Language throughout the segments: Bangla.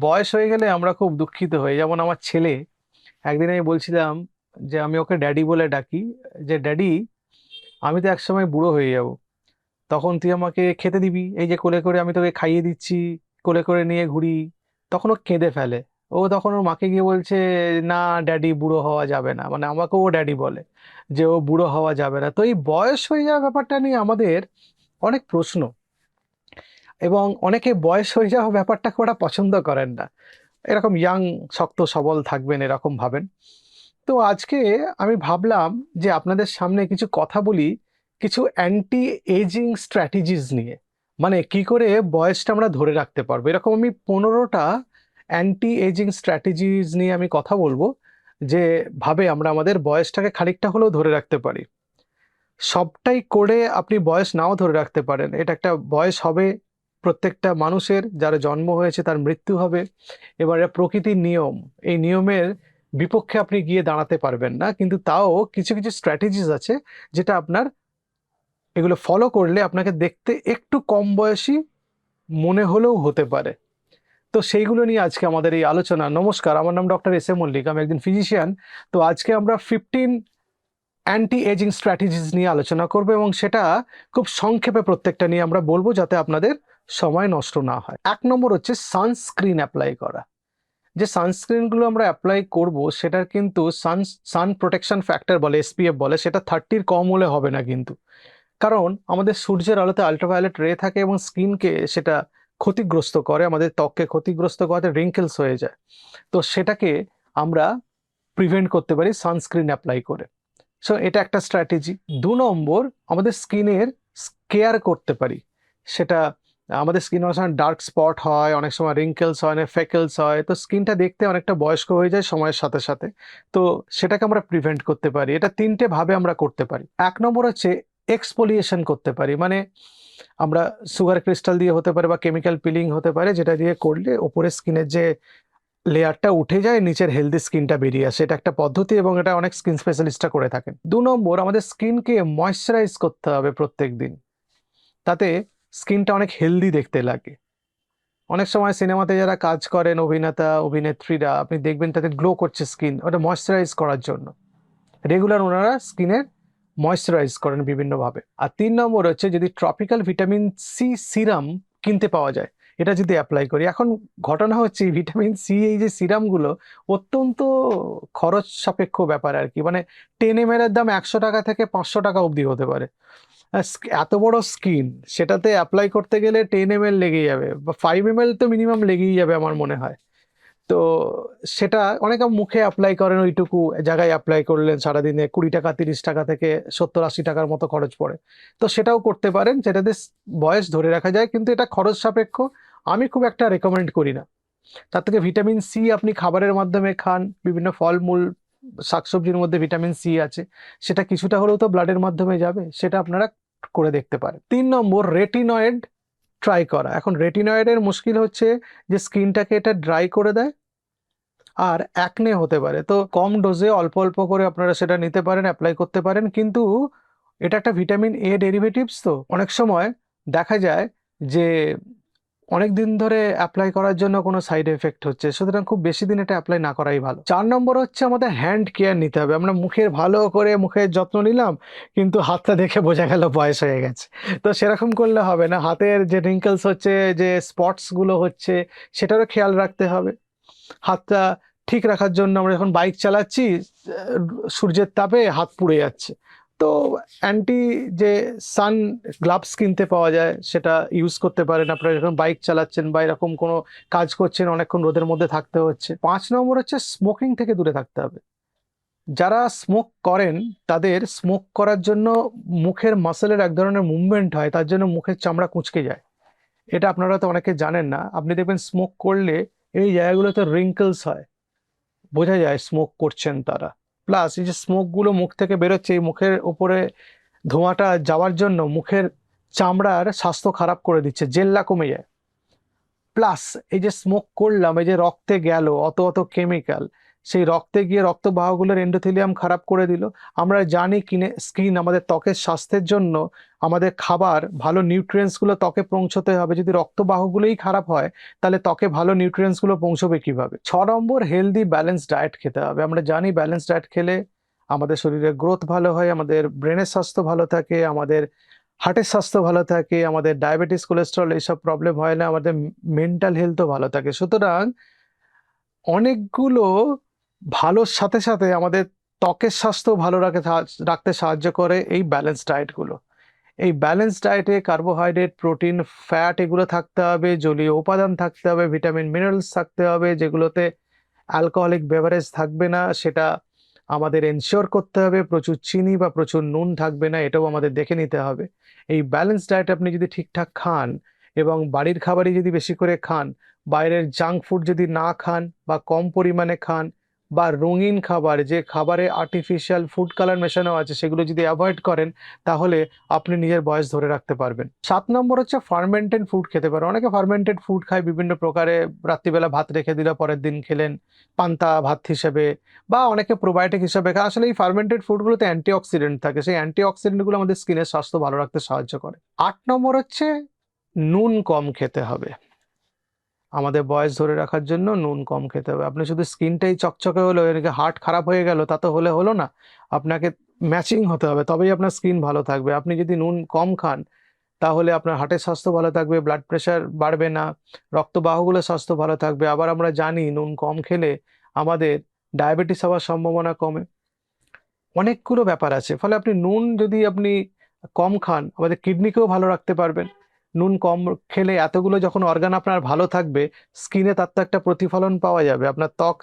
বয়স হয়ে গেলে আমরা খুব দুঃখিত হই। যেমন আমার ছেলে, একদিন আমি বলছিলাম যে, আমি ওকে ড্যাডি বলে ডাকি। যে, ড্যাডি, আমি তো একসময় বুড়ো হয়ে যাব। তখন তুই আমাকে খেতে দিবি। এই যে, কোলে করে আমি তোকে খাইয়ে দিচ্ছি, কোলে করে নিয়ে ঘুরি। তখন ও কেঁদে ফেলে। ও তখন ওর মাকে গিয়ে বলছে, না, ড্যাডি বুড়ো হওয়া যাবে না। মানে আমাকেও ড্যাডি বলে যে, ও বুড়ো হওয়া যাবে না। তো এই বয়স হয়ে যাওয়ার ব্যাপারটা নিয়ে আমাদের অনেক প্রশ্ন। এবং অনেকে বয়স হয়ে যাওয়া ব্যাপারটাকে ওরা পছন্দ করেন না। এরকম ইয়াং শক্ত, সবল থাকবেন, এরকম ভাবেন। তো আজকে আমি ভাবলাম যে আপনাদের সামনে কিছু কথা বলি, কিছু অ্যান্টি এজিং স্ট্র্যাটেজিস নিয়ে। মানে কি করে বয়সটা আমরা ধরে রাখতে পারব? এরকম আমি পনেরোটা অ্যান্টি এজিং স্ট্র্যাটেজিস নিয়ে আমি কথা বলব, যে ভাবে আমরা আমাদের বয়সটাকে খানিকটা হলেও ধরে রাখতে পারি। সবটাই করে আপনি বয়স নাও ধরে রাখতে পারেন। এটা একটা বয়স হবে প্রত্যেকটা মানুষের যার জন্ম হয়েছে তার মৃত্যু হবে। এবারে প্রকৃতির নিয়ম। এই নিয়মের বিপক্ষে আপনি গিয়ে দাঁড়াতে পারবেন না। কিন্তু তাও কিছু কিছু স্ট্র্যাটেজিস আছে যেটা আপনার এগুলো ফলো করলে আপনাকে দেখতে একটু কম বয়সী মনে হলেও হতে পারে। তো সেইগুলো নিয়ে আজকে আমাদের এই আলোচনা। নমস্কার, আমার নাম ডক্টর এস এ মল্লিক, আমি একজন ফিজিশিয়ান তো আজকে আমরা ফিফটিন অ্যান্টি এজিং স্ট্র্যাটেজিস নিয়ে আলোচনা করব এবং সেটা খুব সংক্ষেপে প্রত্যেকটা নিয়ে আমরা বলব যাতে আপনাদের সময় নষ্ট না হয়। এক নম্বর হচ্ছে সানস্ক্রিন অ্যাপ্লাই করা। যে সানস্ক্রিনগুলো আমরা অ্যাপ্লাই করব, সেটার কিন্তু সান সান প্রোটেকশন ফ্যাক্টর বলে এসপিএফ বলে, সেটা থার্টির কম হলে হবে না কিন্তু। কারণ আমাদের সূর্যের আলোতে আল্ট্রাভায়োলেট রে থাকে এবং স্কিনকে সেটা ক্ষতিগ্রস্ত করে, আমাদের ত্বককে ক্ষতিগ্রস্ত করাতে রিঙ্কেলস হয়ে যায়। তো সেটাকে আমরা প্রিভেন্ট করতে পারি সানস্ক্রিন অ্যাপ্লাই করে। সো এটা একটা স্ট্র্যাটেজি দু নম্বর, আমাদের স্কিনের কেয়ার করতে পারি। সেটা আমাদের স্কিন অনেক সময় ডার্ক স্পট হয়, অনেক সময় রিঙ্কেলস হয় না ফেকেলস হয়, তো স্কিনটা দেখতে অনেকটা বয়স্ক হয়ে যায় সময়ের সাথে সাথে। তো সেটাকে আমরা প্রিভেন্ট করতে পারি। এটা তিনটে ভাবে আমরা করতে পারি। এক নম্বর হচ্ছে এক্সপোলিয়েশন করতে পারি। মানে আমরা সুগার ক্রিস্টাল দিয়ে হতে পারে বা কেমিক্যাল পিলিং হতে পারে, যেটা দিয়ে করলে ওপরে স্কিনের যে লেয়ারটা উঠে যায়, নিচের হেলদি স্কিনটা বেরিয়ে আসে। এটা একটা পদ্ধতি এবং এটা অনেক স্কিন স্পেশালিস্টরা করে থাকেন। দু নম্বর, আমাদের স্কিনকে ময়শ্চারাইজ করতে হবে প্রত্যেক দিন তাতে স্কিনটা অনেক হেলদি দেখতে লাগে। অনেক সময় সিনেমাতে যারা কাজ করেন অভিনেতা, অভিনেত্রীরা, আপনি দেখবেন তাদের গ্লো করছে স্কিন ওটা ময়শ্চারাইজ করার জন্য। রেগুলার ওনারা স্কিনের ময়শ্চারাইজ করেন বিভিন্নভাবে। আর তিন নম্বর হচ্ছে যদি ট্রপিক্যাল ভিটামিন সি সিরাম কিনতে পাওয়া যায়, এটা যদি অ্যাপ্লাই করি। এখন ঘটনা হচ্ছে ভিটামিন সি এই যে সিরামগুলো অত্যন্ত খরচ সাপেক্ষ ব্যাপার আর কি। মানে টেন এম এর দাম একশো টাকা থেকে পাঁচশো টাকা অবধি হতে পারে। এত বড় স্কিন সেটাতে অ্যাপ্লাই করতে গেলে টেন এম এল লেগে যাবে, বা ফাইভ এম এল তো মিনিমাম লেগেই যাবে আমার মনে হয়। তো সেটা অনেকে মুখে অ্যাপ্লাই করেন ওইটুকু জায়গায় অ্যাপ্লাই করলেন সারাদিনে কুড়ি টাকা, তিরিশ টাকা থেকে সত্তর, আশি টাকার মতো খরচ পড়ে। তো সেটাও করতে পারেন, যেটাতে বয়স ধরে রাখা যায়, কিন্তু এটা খরচ সাপেক্ষ, আমি খুব একটা রেকমেন্ড করি না। তার থেকে ভিটামিন সি আপনি খাবারের মাধ্যমে খান, বিভিন্ন ফলমূল, শাকসবজির মধ্যে ভিটামিন সি আছে, সেটা কিছুটা হলেও তো ব্লাডের মাধ্যমে যাবে, সেটা আপনারা করে দেখতে পারে। তিন নম্বর রেটিনয়েড ট্রাই করা। এখন রেটিনয়েডের মুশকিল হচ্ছে যে স্কিনটাকে এটা ড্রাই করে দেয় আর অ্যাকনে হতে পারে। তো কম ডোজে অল্প অল্প করে আপনারা সেটা নিতে পারেন অ্যাপ্লাই করতে পারেন। কিন্তু এটা একটা ভিটামিন এ ডেরিভেটিভস তো। অনেক সময় দেখা যায় যে অনেক দিন ধরে অ্যাপ্লাই করার জন্য কোনো সাইড এফেক্ট হচ্ছে, সুতরাং খুব বেশি দিন এটা অ্যাপ্লাই না করাই ভালো। চার নম্বর হচ্ছে আমাদের হ্যান্ড কেয়ার নিতে হবে। আমরা মুখের ভালো করে মুখের যত্ন নিলাম, কিন্তু হাতটা দেখে বোঝা গেল বয়স হয়ে গেছে। তো সেরকম করলে হবে না। হাতের যে রিঙ্কেলস হচ্ছে, যে স্পটসগুলো হচ্ছে, সেটারও খেয়াল রাখতে হবে। হাতটা ঠিক রাখার জন্য আমরা যখন বাইক চালাচ্ছি সূর্যের তাপে হাত পুড়ে যাচ্ছে। তো অ্যান্টি যে সান গ্লাভস কিনতে পাওয়া যায়, সেটা ইউজ করতে পারেন। আপনারা যখন বাইক চালাচ্ছেন বা এরকম কোনো কাজ করছেন, অনেকক্ষণ রোদের মধ্যে থাকতে হচ্ছে। পাঁচ নম্বর হচ্ছে স্মোকিং থেকে দূরে থাকতে হবে। যারা স্মোক করেন, তাদের স্মোক করার জন্য মুখের মাসেলের এক ধরনের মুভমেন্ট হয়, তার জন্য মুখের চামড়া কুঁচকে যায়। এটা আপনারা তো অনেকে জানেন না। আপনি দেখবেন স্মোক করলে এই জায়গাগুলোতে রিঙ্কেলস হয়। বোঝা যায় স্মোক করছেন তারা। প্লাস এই যে স্মোকগুলো মুখ থেকে বেরোচ্ছে, এই মুখের ওপরে ধোঁয়াটা যাওয়ার জন্য মুখের চামড়ার স্বাস্থ্য খারাপ করে দিচ্ছে, জেল্লা কমে যায়। প্লাস এই যে স্মোক করলাম, এই যে রক্তে গেল, অত অত কেমিক্যাল সেই রক্তে গিয়ে রক্তবাহগুলোর এন্ডোথেলিয়াম খারাপ করে দিল। আমরা জানি কিনে স্কিন আমাদের ত্বকের স্বাস্থ্যের জন্য আমাদের খাবার ভালো নিউট্রিয়েন্টসগুলো ত্বকে পৌঁছতে হবে। যদি রক্তবাহগুলোই খারাপ হয়, তাহলে ত্বকে ভালো নিউট্রিয়েন্টসগুলো পৌঁছবে কীভাবে? ছ নম্বর হেলদি ব্যালেন্স ডায়েট খেতে হবে। আমরা জানি ব্যালেন্স ডায়েট খেলে আমাদের শরীরের গ্রোথ ভালো হয়, আমাদের ব্রেনের স্বাস্থ্য ভালো থাকে, আমাদের হার্টের স্বাস্থ্য ভালো থাকে, আমাদের ডায়াবেটিস কোলেস্ট্রল এইসব প্রবলেম হয় না, আমাদের মেন্টাল হেলথও ভালো থাকে। সুতরাং অনেকগুলো ভালোর সাথে সাথে আমাদের ত্বকের স্বাস্থ্য ভালো রাখে রাখতে সাহায্য করে এই ব্যালেন্স ডায়েটগুলো এই ব্যালেন্স ডায়েটে কার্বোহাইড্রেট প্রোটিন ফ্যাট এগুলো থাকতে হবে, জলীয় উপাদান থাকতে হবে ভিটামিন মিনারেলস থাকতে হবে, যেগুলোতে অ্যালকোহলিক বেভারেজ থাকবে না, সেটা আমাদের এনশিওর করতে হবে, প্রচুর চিনি বা প্রচুর নুন থাকবে না, এটাও আমাদের দেখে নিতে হবে। এই ব্যালেন্স ডায়েট আপনি যদি ঠিকঠাক খান এবং বাড়ির খাবারই যদি বেশি করে খান, বাইরের জাঙ্ক ফুড যদি না খান বা কম পরিমাণে খান বা রঙিন খাবার, যে খাবারে আর্টিফিশিয়াল ফুড কালার মেশানো আছে, সেগুলো যদি অ্যাভয়েড করেন, তাহলে আপনি নিজের বয়স ধরে রাখতে পারবেন। সাত নম্বর হচ্ছে ফার্মেন্টেড ফুড খেতে পারেন। অনেকে ফার্মেন্টেড ফুড খায়, বিভিন্ন প্রকারে রাত্রিবেলা ভাত রেখে দিল পরের দিন খেলেন, পান্তা, ভাত হিসেবে, বা অনেকে প্রোবায়োটিক হিসেবে খায়। আসলে এই ফার্মেন্টেড ফুডগুলোতে অ্যান্টিঅক্সিডেন্ট থাকে। সেই অ্যান্টিঅক্সিডেন্টগুলো আমাদের স্কিনের স্বাস্থ্য ভালো রাখতে সাহায্য করে। আট নম্বর হচ্ছে নুন কম খেতে হবে। আমাদের বয়স ধরে রাখার জন্য নুন কম খেতে হবে। আপনি শুধু স্কিনটাই চকচকে হলো এদিকে হার্ট খারাপ হয়ে গেল, তা তো হলে হলো না। আপনাকে ম্যাচিং হতে হবে, তবেই আপনার স্কিন ভালো থাকবে। আপনি যদি নুন কম খান, তাহলে আপনার হার্টের স্বাস্থ্য ভালো থাকবে ব্লাড প্রেশার বাড়বে না রক্তবাহগুলোর স্বাস্থ্য ভালো থাকবে। আবার আমরা জানি নুন কম খেলে আমাদের ডায়াবেটিস হওয়ার সম্ভাবনা কমে। অনেকগুলো ব্যাপার আছে, ফলে আপনি নুন যদি আপনি কম খান, আমাদের কিডনিকেও ভালো রাখতে পারবেন। নুন কম খেলে এতগুলো যখন অর্গান আপনার ভালো থাকবে স্কিনে তার তো একটা প্রতিফলন পাওয়া যাবে। আপনার ত্বক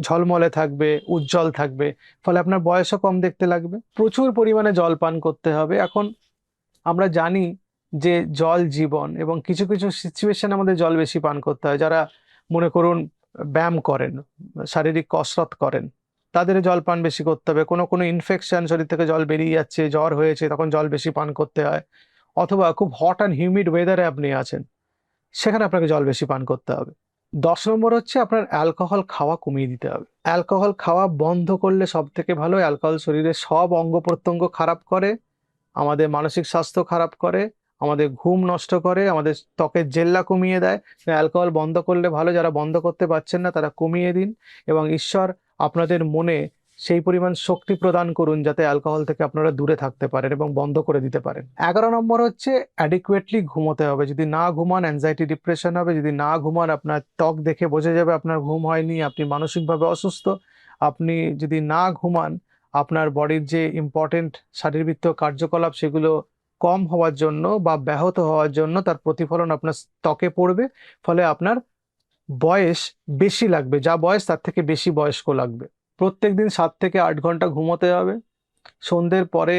ঝলমলে থাকবে, উজ্জ্বল থাকবে। ফলে আপনার বয়সও কম দেখতে লাগবে। প্রচুর পরিমাণে জল পান করতে হবে। এখন আমরা জানি যে জল জীবন এবং কিছু কিছু সিচুয়েশন আমাদের জল বেশি পান করতে হয়। যারা মনে করুন ব্যায়াম করেন, শারীরিক কসরত করেন, তাদের জল পান বেশি করতে হবে। কোনো কোনো ইনফেকশন শরীর থেকে জল বেরিয়ে যাচ্ছে, জ্বর হয়েছে, তখন জল বেশি পান করতে হয়। অথবা খুব হট অ্যান্ড হিউমিড ওয়েদারে আপনি আছেন, সেখানে আপনাকে জল বেশি পান করতে হবে। দশ নম্বর হচ্ছে আপনার অ্যালকোহল খাওয়া কমিয়ে দিতে হবে। অ্যালকোহল খাওয়া বন্ধ করলে সব থেকে ভালো অ্যালকোহল শরীরের সব অঙ্গ প্রত্যঙ্গ খারাপ করে, আমাদের মানসিক স্বাস্থ্য খারাপ করে, আমাদের ঘুম নষ্ট করে, আমাদের ত্বকের জেল্লা কমিয়ে দেয়। অ্যালকোহল বন্ধ করলে ভালো, যারা বন্ধ করতে পারছেন না তারা কমিয়ে দিন এবং ঈশ্বর আপনাদের মনে সেই পরিমাণ শক্তি প্রদান করুন যাতে অ্যালকোহল থেকে আপনারা দূরে থাকতে পারেন এবং বন্ধ করে দিতে পারেন। এগারো নম্বর হচ্ছে অ্যাডিকুয়েটলি ঘুমোতে হবে। যদি না ঘুমান অ্যাংজাইটি ডিপ্রেশন হবে। যদি না ঘুমান, আপনার ত্বক দেখে বোঝা যাবে আপনার ঘুম হয়নি, আপনি মানসিকভাবে অসুস্থ, আপনি যদি না ঘুমান, আপনার বডির যে ইম্পর্টেন্ট শারীরবৃত্ত কার্যকলাপ সেগুলো কম হওয়ার জন্য বা ব্যাহত হওয়ার জন্য তার প্রতিফলন আপনার ত্বকে পড়বে। ফলে আপনার বয়স বেশি লাগবে। যা বয়স তার থেকে বেশি বয়স্ক লাগবে। প্রত্যেক দিন সাত থেকে আট ঘণ্টা ঘুমোতে হবে। সন্ধ্যের পরে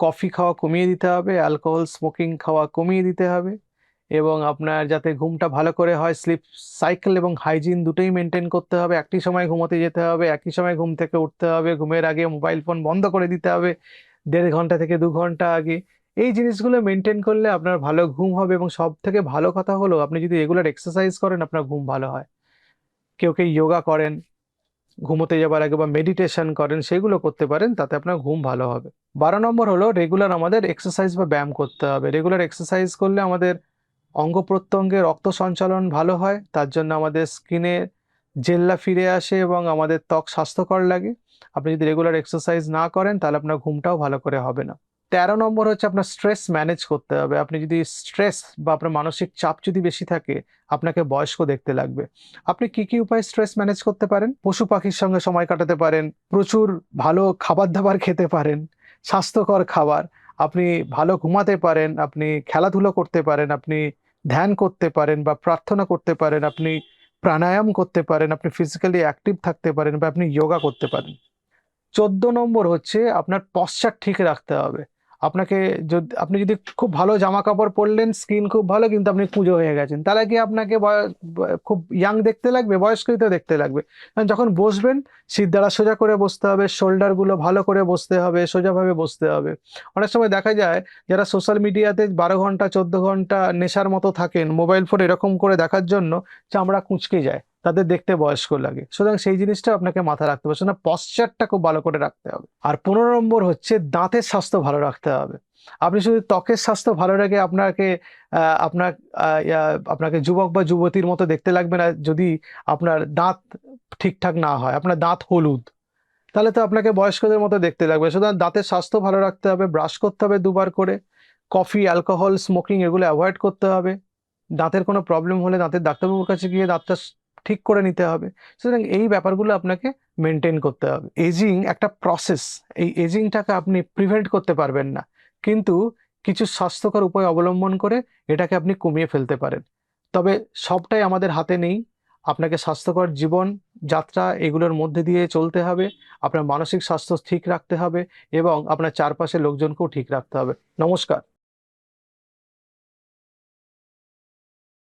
কফি খাওয়া কমিয়ে দিতে হবে অ্যালকোহল স্মোকিং খাওয়া কমিয়ে দিতে হবে এবং আপনার যাতে ঘুমটা ভালো করে হয় স্লিপ সাইকেল এবং হাইজিন দুটোই মেনটেন করতে হবে। একই সময় ঘুমোতে যেতে হবে, একই সময় ঘুম থেকে উঠতে হবে, ঘুমের আগে মোবাইল ফোন বন্ধ করে দিতে হবে দেড় ঘণ্টা থেকে দু ঘণ্টা আগে। এই জিনিসগুলো মেনটেন করলে আপনার ভালো ঘুম হবে এবং সব থেকে ভালো কথা হলো, আপনি যদি রেগুলার এক্সারসাইজ করেন, আপনার ঘুম ভালো হয়। কেউ কেউ যোগা করেন ঘুমোতে যাবার আগে বা মেডিটেশন করেন, সেগুলো করতে পারেন, তাতে আপনার ঘুম ভালো হবে। বারো নম্বর হলো রেগুলার আমাদের এক্সারসাইজ বা ব্যায়াম করতে হবে। রেগুলার এক্সারসাইজ করলে আমাদের অঙ্গ প্রত্যঙ্গে রক্ত সঞ্চালন ভালো হয়, তার জন্য আমাদের স্কিনে জেল্লা ফিরে আসে এবং আমাদের ত্বক স্বাস্থ্যকর লাগে। আপনি যদি রেগুলার এক্সারসাইজ না করেন, তাহলে আপনার ঘুমটাও ভালো করে হবে না। তেরো নম্বর হচ্ছে আপনার স্ট্রেস ম্যানেজ করতে হবে। আপনি যদি স্ট্রেস বা আপনার মানসিক চাপ যদি বেশি থাকে, আপনাকে বয়স্ক দেখতে লাগবে। আপনি কি কি উপায়ে স্ট্রেস ম্যানেজ করতে পারেন? পশু পাখির সঙ্গে সময় কাটাতে পারেন, প্রচুর ভালো খাবার দাবার খেতে পারেন, স্বাস্থ্যকর খাবার, আপনি ভালো ঘুমাতে পারেন, আপনি খেলাধুলো করতে পারেন, আপনি ধ্যান করতে পারেন বা প্রার্থনা করতে পারেন, আপনি প্রাণায়াম করতে পারেন, আপনি ফিজিক্যালি অ্যাক্টিভ থাকতে পারেন বা আপনি যোগা করতে পারেন। চোদ্দ নম্বর হচ্ছে আপনার পশ্চার ঠিক রাখতে হবে। আপনাকে যদি, আপনি যদি খুব ভালো জামা কাপড় পরলেন স্কিন খুব ভালো, কিন্তু আপনি কুঁজো হয়ে গেছেন, তাহলে কি আপনাকে খুব ইয়াং দেখতে লাগবে বয়স্কৃত দেখতে লাগবে? যখন বসবেন সিট দ্বারা সোজা করে বসতে হবে শোল্ডারগুলো ভালো করে বসতে হবে, সোজাভাবে বসতে হবে। অনেক সময় দেখা যায়, যারা সোশ্যাল মিডিয়াতে বারো ঘণ্টা, চোদ্দ ঘণ্টা নেশার মতো থাকেন মোবাইল ফোন এরকম করে দেখার জন্য চামড়া কুঁচকে যায়। তাদের দেখতে বয়স্ক লাগে। সুতরাং সেই জিনিসটা আপনাকে মাথায় রাখতে হবে। সুতরাং পশ্চারটা খুব ভালো করে রাখতে হবে। আর পনেরো নম্বর হচ্ছে দাঁতের স্বাস্থ্য ভালো রাখতে হবে। আপনি শুধু ত্বকের স্বাস্থ্য ভালো রেখে আপনাকে আপনার আপনাকে যুবক বা যুবতীর মতো দেখতে লাগবে না যদি আপনার দাঁত ঠিকঠাক না হয়। আপনার দাঁত হলুদ। তাহলে তো আপনাকে বয়স্কদের মতো দেখতে লাগবে। সুতরাং দাঁতের স্বাস্থ্য ভালো রাখতে হবে ব্রাশ করতে হবে দুবার করে। কফি অ্যালকোহল স্মোকিং এগুলো অ্যাভয়েড করতে হবে। দাঁতের কোনো প্রবলেম হলে দাঁতের ডাক্তারবাবুর কাছে গিয়ে দাঁতটা ঠিক করে নিতে হবে। সুতরাং এই ব্যাপারগুলো আপনাকে মেনটেন করতে হবে। এজিং একটা প্রসেস এই এজিংটাকে আপনি প্রিভেন্ট করতে পারবেন না। কিন্তু কিছু স্বাস্থ্যকর উপায় অবলম্বন করে এটাকে আপনি কমিয়ে ফেলতে পারেন। তবে সবটাই আমাদের হাতে নেই। আপনাকে স্বাস্থ্যকর জীবন, যাত্রা এগুলোর মধ্যে দিয়ে চলতে হবে। আপনার মানসিক স্বাস্থ্য ঠিক রাখতে হবে এবং আপনার চারপাশের লোকজনকেও ঠিক রাখতে হবে। নমস্কার।